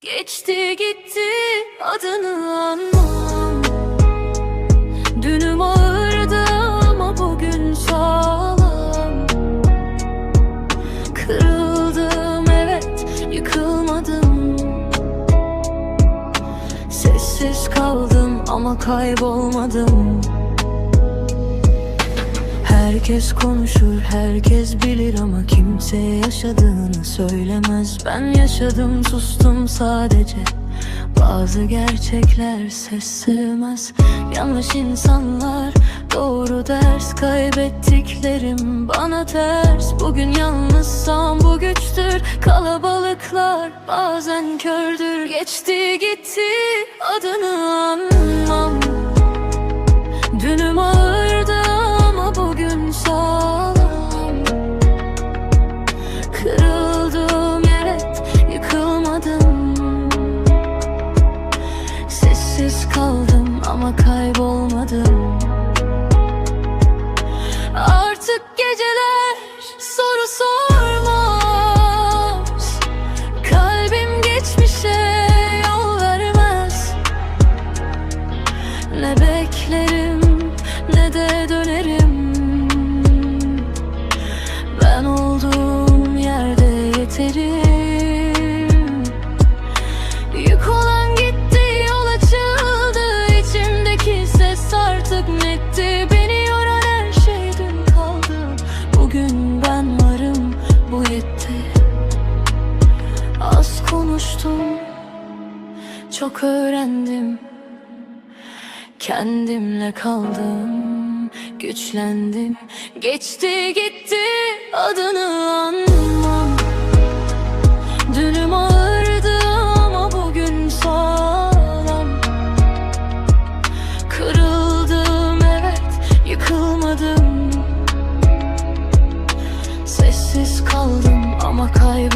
Geçti gitti adını anmam. Dünüm ağırdı ama bugün sağlam. Kırıldım evet yıkılmadım. Sessiz kaldım ama kaybolmadım. Herkes konuşur, herkes bilir ama kimse yaşadığını söylemez. Ben yaşadım, sustum sadece. Bazı gerçekler ses. Yanlış insanlar, doğru ders kaybettiklerim bana ters. Bugün yalnızsam bu güçtür. Kalabalıklar bazen kördür. Geçti gitti adını anmam. Konuştum çok öğrendim. Kendimle kaldım, güçlendim. Geçti gitti adını anmam. Dünüm ağırdı ama bugün sağlam. Kırıldım evet, yıkılmadım. Sessiz kaldım ama kaybolmadım